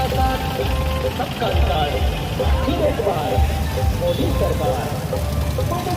सबका साथ सबका विकास मोदी सरकार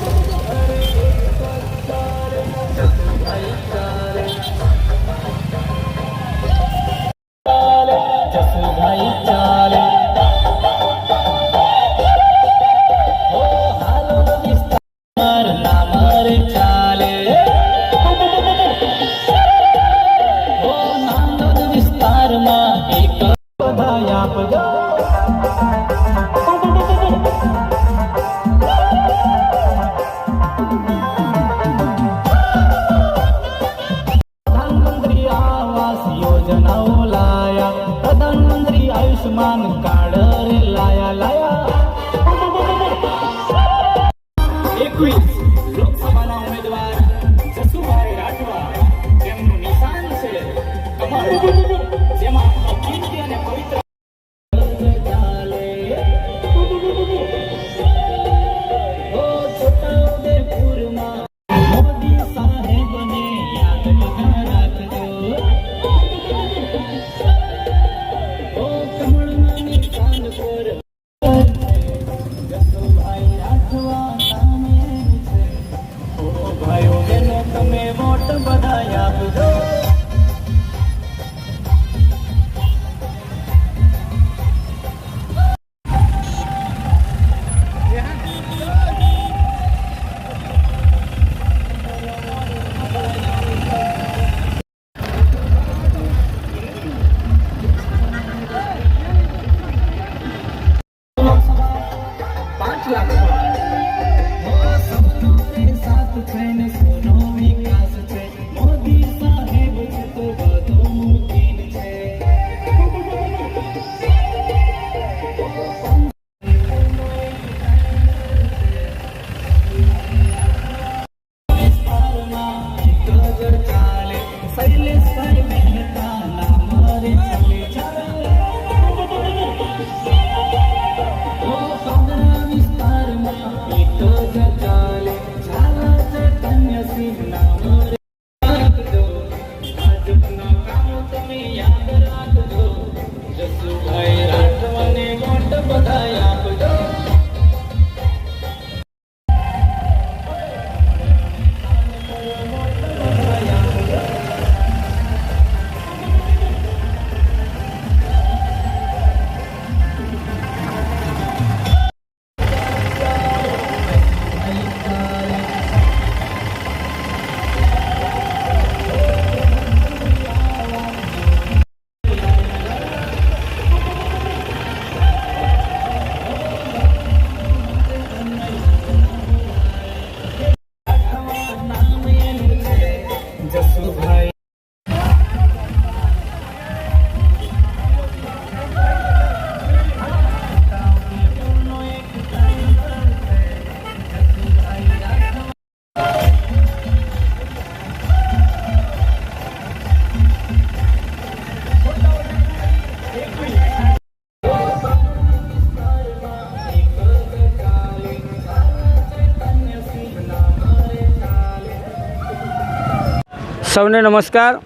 સૌને નમસ્કાર.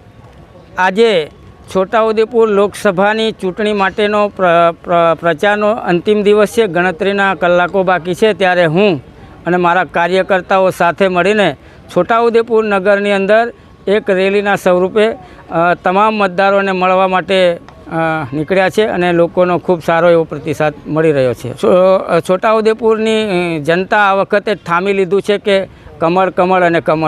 આજે છોટાઉદેપુર લોકસભાની ચૂંટણી માટેનો પ્ર- પ્ર- પ્રચારનો અંતિમ દિવસ છે, ગણતરીના કલાકો બાકી છે, ત્યારે હું અને મારા કાર્યકર્તાઓ સાથે મળીને છોટાઉદેપુર નગરની અંદર એક રેલીના સ્વરૂપે તમામ મતદારોને મળવા માટે નીકળ્યા છે અને લોકોનો ખૂબ સારો એવો પ્રતિસાદ મળી રહ્યો છો- છોટાઉદેપુરની જનતા આ વખતે ઠામી લીધું છે કે કમળ કમળ અને કમળ.